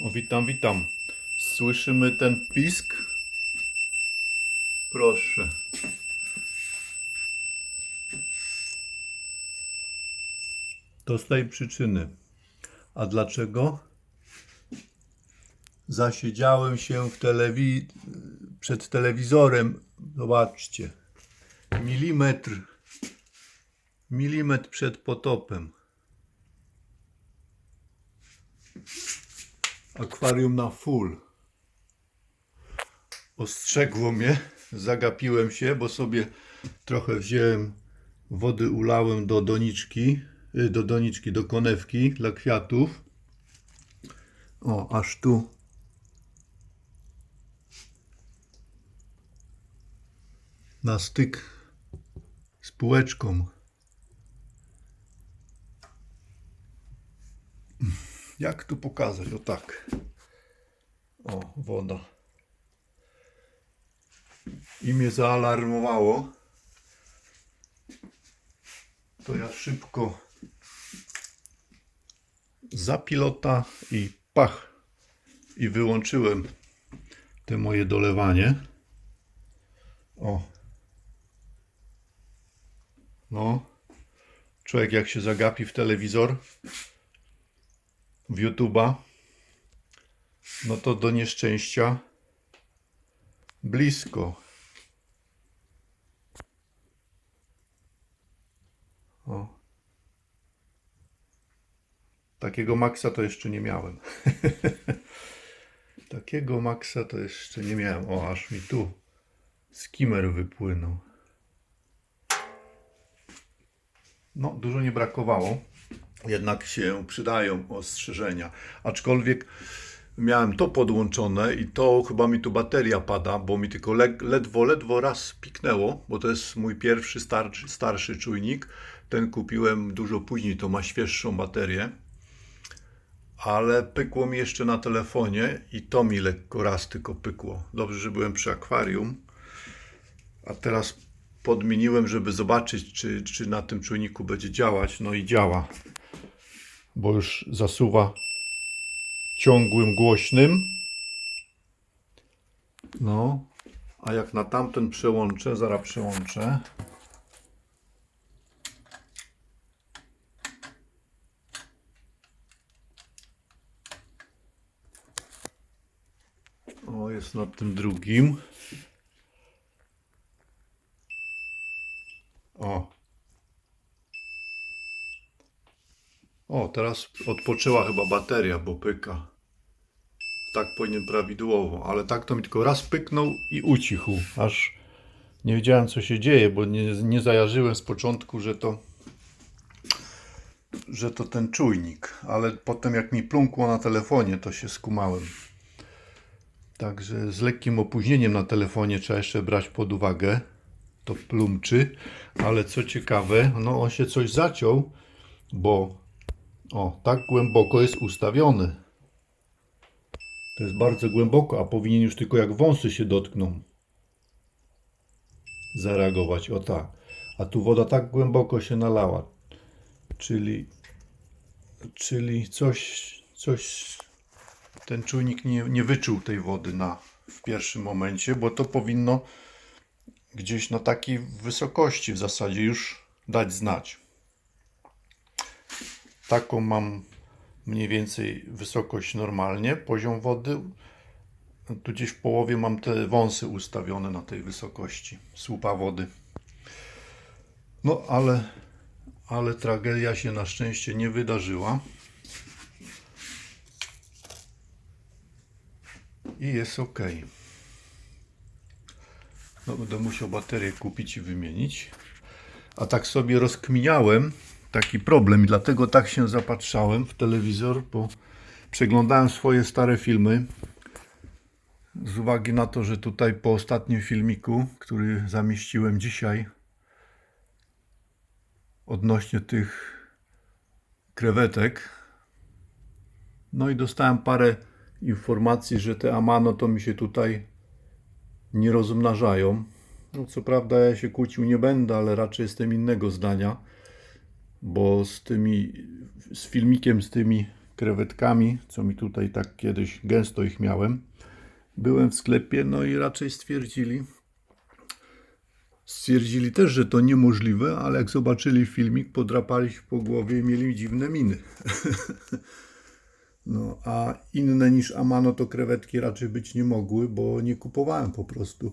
O, witam, witam. Słyszymy ten pisk? Proszę. To z tej przyczyny. A dlaczego? Zasiedziałem się telewi- przed telewizorem. Zobaczcie. Milimetr. Milimetr przed potopem. Akwarium na full. Ostrzegło mnie, zagapiłem się, bo sobie trochę wziąłem wody, ulałem do doniczki, y, do doniczki, do konewki dla kwiatów. O, aż tu. Na styk z półeczką. Jak tu pokazać? O tak. O, woda. I mnie zaalarmowało. To ja szybko za pilota i pach. I wyłączyłem te moje dolewanie. O. No. Człowiek jak się zagapi w telewizor, w YouTube'a, no to do nieszczęścia blisko. O. Takiego maksa to jeszcze nie miałem. Takiego maksa to jeszcze nie miałem. O, aż mi tu skimmer wypłynął. No, dużo nie brakowało jednak się przydają ostrzeżenia. Aczkolwiek miałem to podłączone i to chyba mi tu bateria pada, bo mi tylko le ledwo, ledwo raz piknęło, bo to jest mój pierwszy starszy czujnik. Ten kupiłem dużo później, to ma świeższą baterię. Ale pykło mi jeszcze na telefonie i to mi lekko raz tylko pykło. Dobrze, że byłem przy akwarium. A teraz podmieniłem, żeby zobaczyć, czy, czy na tym czujniku będzie działać. No i działa bo już zasuwa ciągłym, głośnym. No, a jak na tamten przełączę, zaraz przełączę. O, jest na tym drugim. O, O, teraz odpoczęła chyba bateria, bo pyka. Tak powinien prawidłowo, ale tak to mi tylko raz pyknął i ucichł. Aż nie wiedziałem co się dzieje, bo nie, nie zajarzyłem z początku, że to że to ten czujnik, ale potem jak mi plumkło na telefonie, to się skumałem. Także z lekkim opóźnieniem na telefonie trzeba jeszcze brać pod uwagę to plumczy, ale co ciekawe, no on się coś zaciął, bo o, tak głęboko jest ustawiony. To jest bardzo głęboko, a powinien już tylko jak wąsy się dotkną zareagować. O tak. A tu woda tak głęboko się nalała. Czyli, czyli coś, coś ten czujnik nie, nie wyczuł tej wody na, w pierwszym momencie, bo to powinno gdzieś na takiej wysokości w zasadzie już dać znać. Taką mam mniej więcej wysokość normalnie, poziom wody. Tu gdzieś w połowie mam te wąsy ustawione na tej wysokości słupa wody. No ale, ale tragedia się na szczęście nie wydarzyła. I jest ok. No, będę musiał baterię kupić i wymienić. A tak sobie rozkminiałem, taki problem i dlatego tak się zapatrzałem w telewizor, bo przeglądałem swoje stare filmy z uwagi na to, że tutaj po ostatnim filmiku, który zamieściłem dzisiaj odnośnie tych krewetek, no i dostałem parę informacji, że te amano to mi się tutaj nie rozmnażają. No co prawda ja się kłócił nie będę, ale raczej jestem innego zdania bo z tymi, z filmikiem z tymi krewetkami, co mi tutaj tak kiedyś gęsto ich miałem. Byłem w sklepie, no i raczej stwierdzili, stwierdzili też, że to niemożliwe, ale jak zobaczyli filmik, podrapali się po głowie i mieli dziwne miny. No, a inne niż Amano to krewetki raczej być nie mogły, bo nie kupowałem po prostu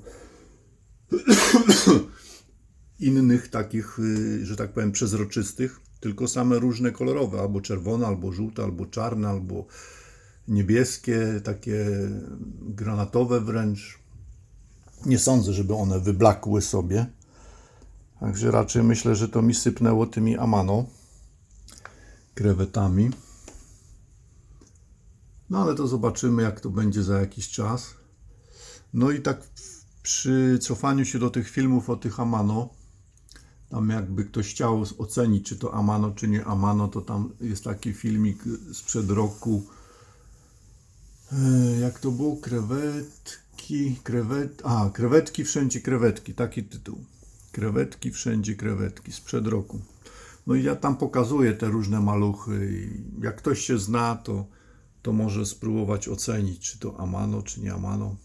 innych takich, y, że tak powiem, przezroczystych, tylko same różne kolorowe, albo czerwone, albo żółte, albo czarne, albo niebieskie, takie granatowe wręcz. Nie sądzę, żeby one wyblakły sobie. Także raczej myślę, że to mi sypnęło tymi Amano krewetami. No ale to zobaczymy, jak to będzie za jakiś czas. No i tak przy cofaniu się do tych filmów o tych Amano, tam jakby ktoś chciał ocenić, czy to Amano, czy nie Amano, to tam jest taki filmik sprzed roku. E, Jak to było? Krewetki, krewet... A, krewetki, wszędzie krewetki, taki tytuł. Krewetki, wszędzie krewetki, sprzed roku. No i ja tam pokazuję te różne maluchy jak ktoś się zna, to, to może spróbować ocenić, czy to Amano, czy nie Amano.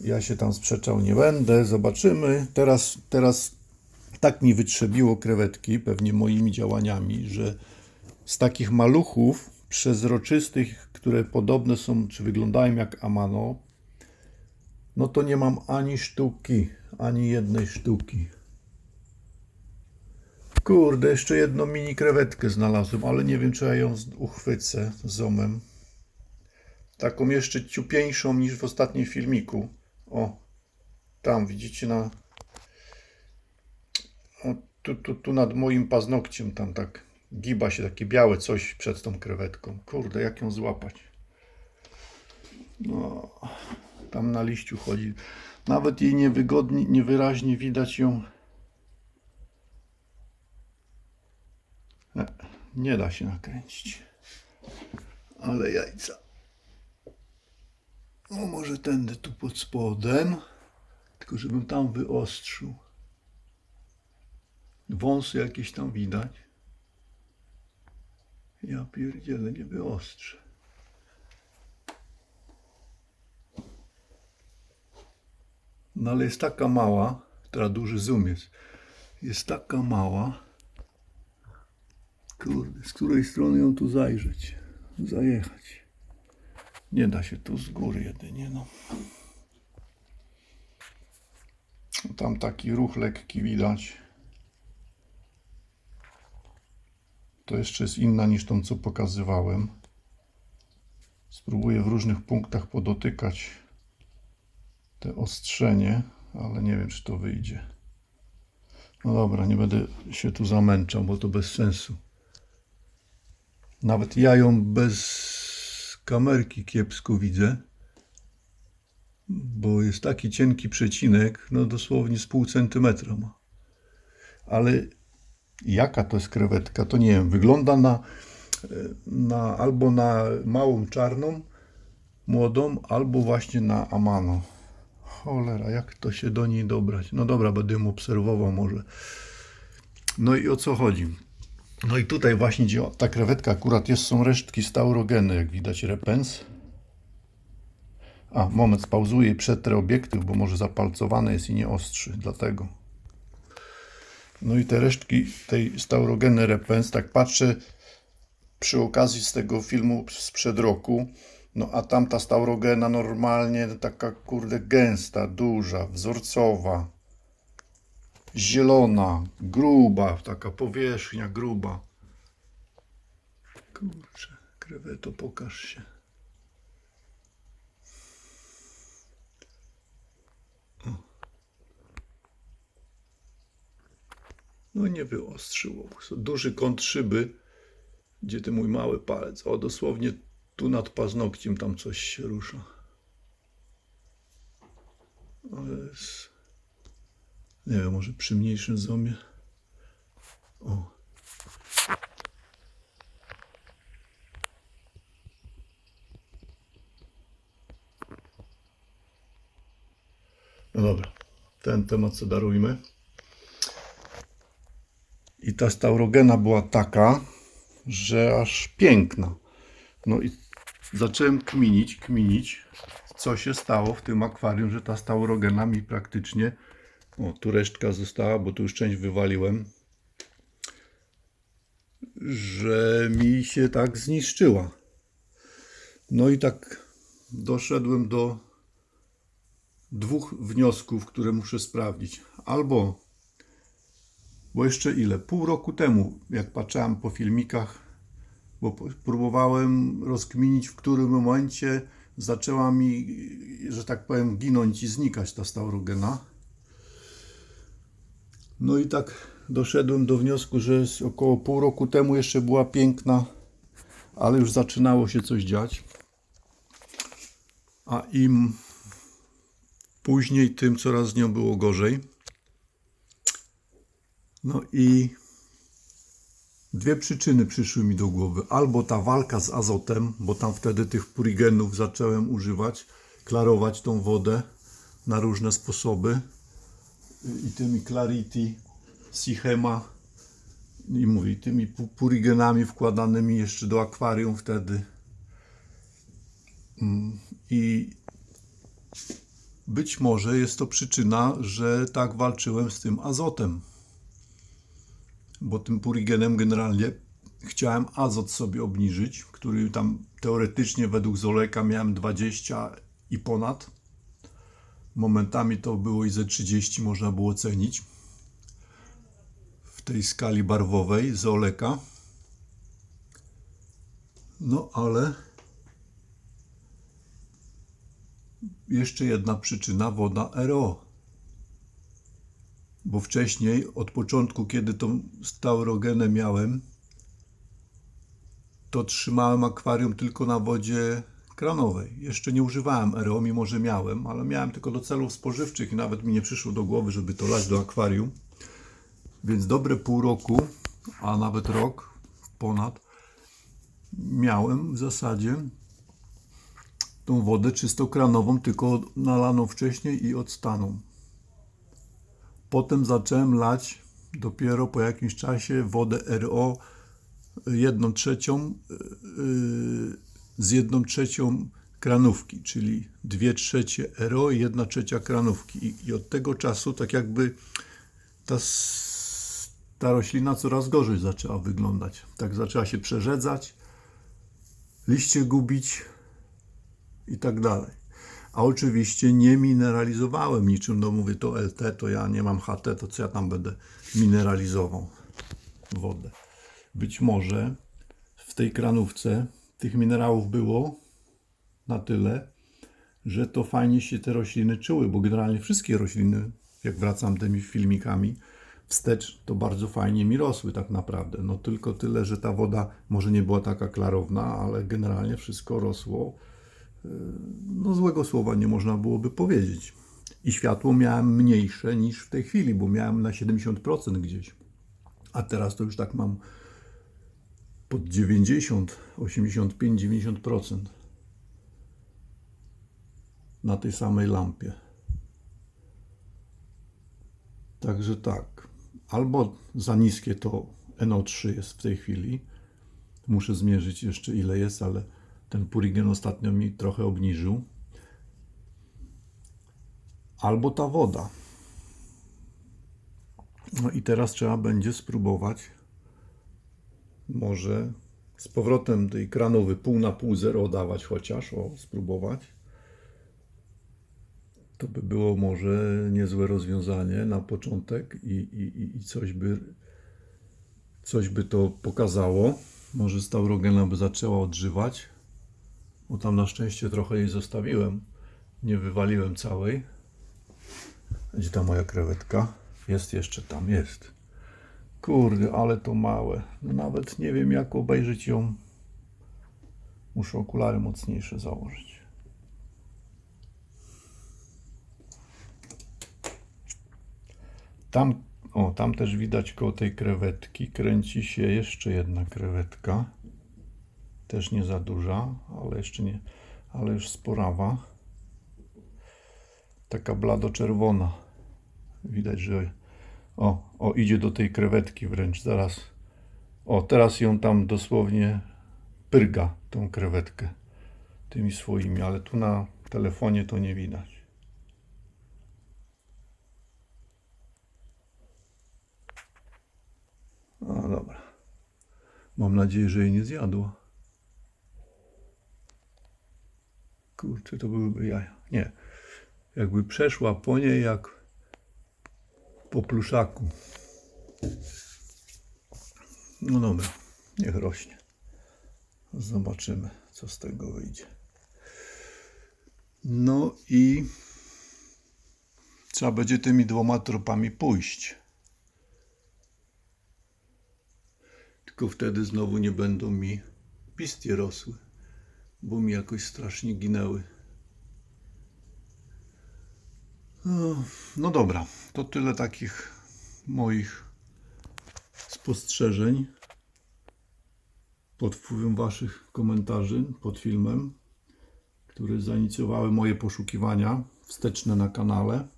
Ja się tam sprzeczał nie będę, zobaczymy. Teraz, teraz tak mi wytrzebiło krewetki, pewnie moimi działaniami, że z takich maluchów przezroczystych, które podobne są, czy wyglądają jak Amano, no to nie mam ani sztuki, ani jednej sztuki. Kurde, jeszcze jedną mini krewetkę znalazłem, ale nie wiem, czy ja ją z- uchwycę zomem. Taką jeszcze ciupieńszą niż w ostatnim filmiku. O, tam widzicie na. Tu, tu, tu nad moim paznokciem, tam tak giba się takie białe coś przed tą krewetką. Kurde, jak ją złapać? No, tam na liściu chodzi. Nawet jej niewygodnie, niewyraźnie widać ją. Nie, nie da się nakręcić. Ale jajca. No może tędy tu pod spodem. Tylko żebym tam wyostrzył. Wąsy jakieś tam widać. Ja pierdzielę, nie wyostrzę. No ale jest taka mała, która duży zoom jest. Jest taka mała. Kurde, z której strony ją tu zajrzeć? Zajechać. Nie da się tu z góry jedynie, no. Tam taki ruch lekki widać. To jeszcze jest inna niż tą, co pokazywałem. Spróbuję w różnych punktach podotykać te ostrzenie, ale nie wiem, czy to wyjdzie. No dobra, nie będę się tu zamęczał, bo to bez sensu. Nawet ja ją bez kamerki kiepsko widzę, bo jest taki cienki przecinek, no dosłownie z pół centymetra ma. Ale jaka to jest krewetka, to nie wiem. Wygląda na, e, na albo na małą czarną, młodą, albo właśnie na amano. Cholera, jak to się do niej dobrać? No dobra, będę ją obserwował może. No i o co chodzi? No i tutaj właśnie, gdzie ta krewetka akurat jest, są resztki staurogeny, jak widać, repens. A, moment, spauzuję i przetrę obiektyw, bo może zapalcowane jest i nie ostrzy, dlatego. No i te resztki tej staurogeny repens, tak patrzę przy okazji z tego filmu sprzed roku, no a tamta staurogena normalnie taka kurde gęsta, duża, wzorcowa, zielona, gruba, taka powierzchnia gruba. Kurczę, kreweto, pokaż się. No nie wyostrzyło. Duży kąt szyby, gdzie ten mój mały palec. O, dosłownie tu nad paznokciem tam coś się rusza. Ale jest... Nie wiem, może przy mniejszym zoomie. O. No dobra, ten temat co darujmy. I ta staurogena była taka, że aż piękna. No i zacząłem kminić, kminić, co się stało w tym akwarium, że ta staurogena mi praktycznie, o tu resztka została, bo tu już część wywaliłem, że mi się tak zniszczyła. No i tak doszedłem do dwóch wniosków, które muszę sprawdzić. Albo, bo jeszcze ile? Pół roku temu, jak patrzyłem po filmikach, bo próbowałem rozkminić, w którym momencie zaczęła mi, że tak powiem, ginąć i znikać ta staurogena. No i tak doszedłem do wniosku, że około pół roku temu jeszcze była piękna, ale już zaczynało się coś dziać. A im później, tym coraz z nią było gorzej. No i dwie przyczyny przyszły mi do głowy. Albo ta walka z azotem, bo tam wtedy tych purigenów zacząłem używać, klarować tą wodę na różne sposoby i tymi Clarity, Sichema i mówi, tymi pu- purigenami wkładanymi jeszcze do akwarium wtedy. Mm, I być może jest to przyczyna, że tak walczyłem z tym azotem. Bo tym purigenem generalnie chciałem azot sobie obniżyć, który tam teoretycznie według Zoleka miałem 20 i ponad. Momentami to było i ze 30 można było cenić w tej skali barwowej Zoleka. No ale jeszcze jedna przyczyna woda RO. Bo wcześniej, od początku, kiedy tą staurogenę miałem, to trzymałem akwarium tylko na wodzie kranowej. Jeszcze nie używałem RO, mimo że miałem, ale miałem tylko do celów spożywczych i nawet mi nie przyszło do głowy, żeby to lać do akwarium. Więc dobre pół roku, a nawet rok ponad, miałem w zasadzie tą wodę czystokranową, tylko nalaną wcześniej i odstaną. Potem zacząłem lać dopiero po jakimś czasie wodę RO jedną trzecią yy, z jedną trzecią kranówki, czyli dwie trzecie RO i jedna trzecia kranówki. I, od tego czasu tak jakby ta, ta roślina coraz gorzej zaczęła wyglądać. Tak zaczęła się przerzedzać, liście gubić i tak dalej. A oczywiście nie mineralizowałem niczym, no mówię to LT, to ja nie mam HT, to co ja tam będę mineralizował wodę. Być może w tej kranówce tych minerałów było na tyle, że to fajnie się te rośliny czuły, bo generalnie wszystkie rośliny, jak wracam tymi filmikami wstecz, to bardzo fajnie mi rosły tak naprawdę. No tylko tyle, że ta woda może nie była taka klarowna, ale generalnie wszystko rosło no złego słowa nie można byłoby powiedzieć. I światło miałem mniejsze niż w tej chwili, bo miałem na 70% gdzieś. A teraz to już tak mam pod 90, 85, 90% na tej samej lampie. Także tak. Albo za niskie to NO3 jest w tej chwili. Muszę zmierzyć jeszcze ile jest, ale ten purigen ostatnio mi trochę obniżył. Albo ta woda. No i teraz trzeba będzie spróbować może z powrotem tej kranowy pół na pół zero dawać chociaż, o spróbować. To by było może niezłe rozwiązanie na początek i, i, i- coś by coś by to pokazało. Może staurogena by zaczęła odżywać, bo tam na szczęście trochę jej zostawiłem. Nie wywaliłem całej. Gdzie ta moja krewetka? Jest jeszcze tam, jest. Kurde, ale to małe. No nawet nie wiem jak obejrzeć ją. Muszę okulary mocniejsze założyć. Tam, o, tam też widać koło tej krewetki kręci się jeszcze jedna krewetka. Też nie za duża, ale jeszcze nie, ale już sporawa. Taka blado-czerwona. Widać, że o, o, idzie do tej krewetki wręcz. Zaraz O, teraz ją tam dosłownie pyrga, tą krewetkę, tymi swoimi, ale tu na telefonie to nie widać. No dobra. Mam nadzieję, że jej nie zjadło. Kurczę, to byłyby jaja. Nie. Jakby przeszła po niej jak po pluszaku. No dobra, niech rośnie. Zobaczymy, co z tego wyjdzie. No i trzeba będzie tymi dwoma tropami pójść. Tylko wtedy znowu nie będą mi pistie rosły, bo mi jakoś strasznie ginęły. No, dobra, to tyle takich moich spostrzeżeń pod wpływem Waszych komentarzy pod filmem, które zainicjowały moje poszukiwania wsteczne na kanale.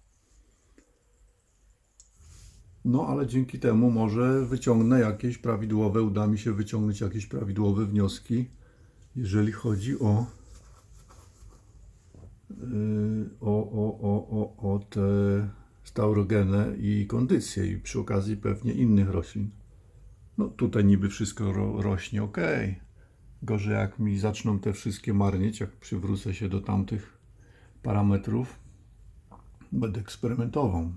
No, ale dzięki temu może wyciągnę jakieś prawidłowe, uda mi się wyciągnąć jakieś prawidłowe wnioski, jeżeli chodzi o, yy, o, o, o, o, o te staurogenę i kondycję i przy okazji pewnie innych roślin. No tutaj niby wszystko ro, rośnie ok. Gorzej jak mi zaczną te wszystkie marnieć, jak przywrócę się do tamtych parametrów, będę eksperymentował.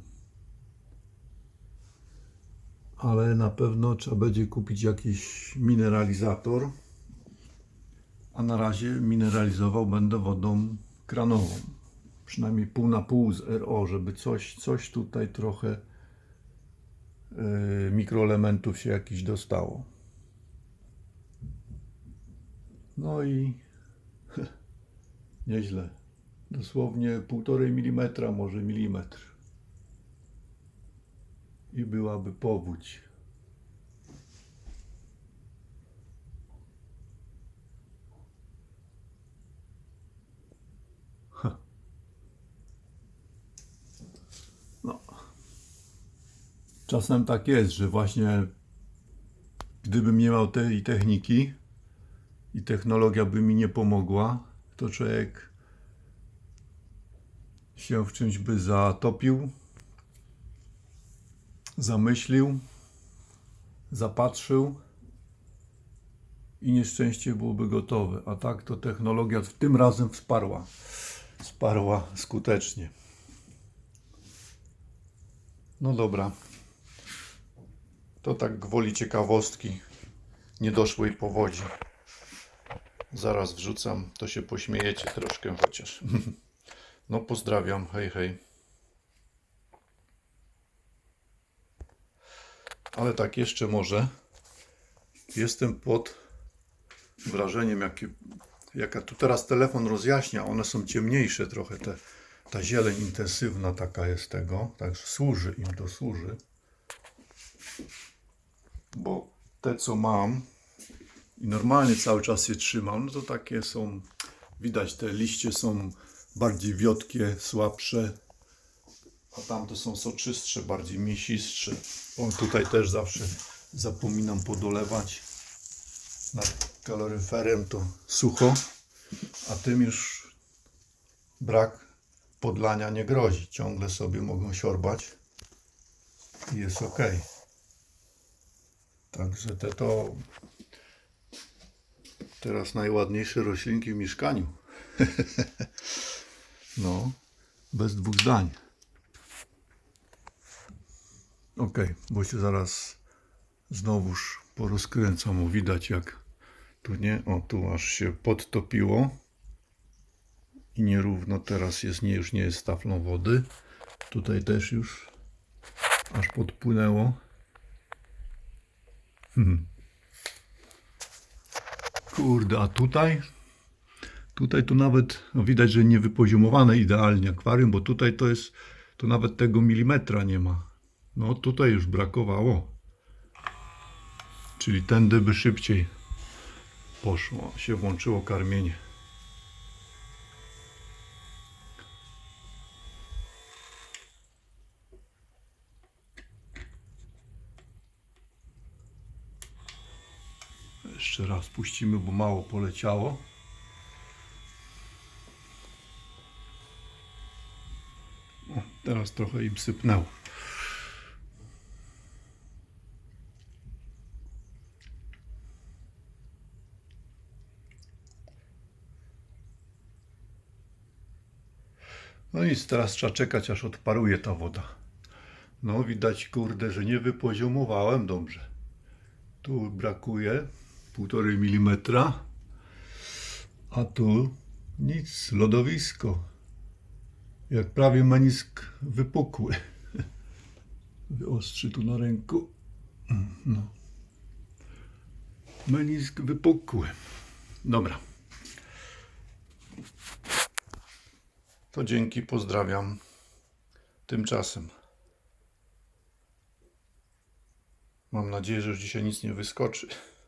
Ale na pewno trzeba będzie kupić jakiś mineralizator. A na razie mineralizował będę wodą kranową. Przynajmniej pół na pół z RO, żeby coś, coś tutaj trochę yy, mikroelementów się jakiś dostało. No i nieźle. Dosłownie półtorej milimetra, może milimetr. I byłaby powódź. Czasem tak jest, że właśnie gdybym nie miał tej techniki i technologia by mi nie pomogła, to człowiek się w czymś by zatopił, zamyślił, zapatrzył i nieszczęście byłoby gotowe. A tak to technologia tym razem wsparła. Wsparła skutecznie. No dobra. To tak gwoli ciekawostki niedoszłej powodzi. Zaraz wrzucam, to się pośmiejecie troszkę chociaż. No pozdrawiam, hej hej. Ale tak jeszcze może. Jestem pod wrażeniem, jakie, jaka tu teraz telefon rozjaśnia. One są ciemniejsze trochę. Te, ta zieleń intensywna taka jest tego. Także służy im to służy. Bo te co mam i normalnie cały czas je trzymam, no to takie są. Widać, te liście są bardziej wiotkie, słabsze. A tamte są soczystsze, bardziej mięsistsze. O, tutaj też zawsze zapominam podolewać. Nad kaloryferem to sucho, a tym już brak podlania nie grozi. Ciągle sobie mogą siorbać i jest ok. Także te to teraz najładniejsze roślinki w mieszkaniu. no, bez dwóch zdań. Ok, bo się zaraz znowuż porozkręcam. Widać jak tu nie, o tu aż się podtopiło i nierówno teraz jest, nie, już nie jest taflą wody. Tutaj też już aż podpłynęło. Hmm. Kurde, a tutaj? Tutaj to nawet no widać, że nie wypoziomowane idealnie akwarium, bo tutaj to jest, to nawet tego milimetra nie ma. No tutaj już brakowało. Czyli tędy by szybciej poszło, się włączyło karmienie. Dobra, spuścimy, bo mało poleciało. O, teraz trochę im sypnęło. No nic, teraz trzeba czekać, aż odparuje ta woda. No, widać, kurde, że nie wypoziomowałem dobrze. Tu brakuje 1,5 mm, a tu nic, lodowisko. Jak prawie menisk wypukły. Wyostrzy tu na ręku. No. Menisk wypukły. Dobra. To dzięki, pozdrawiam. Tymczasem. Mam nadzieję, że już dzisiaj nic nie wyskoczy.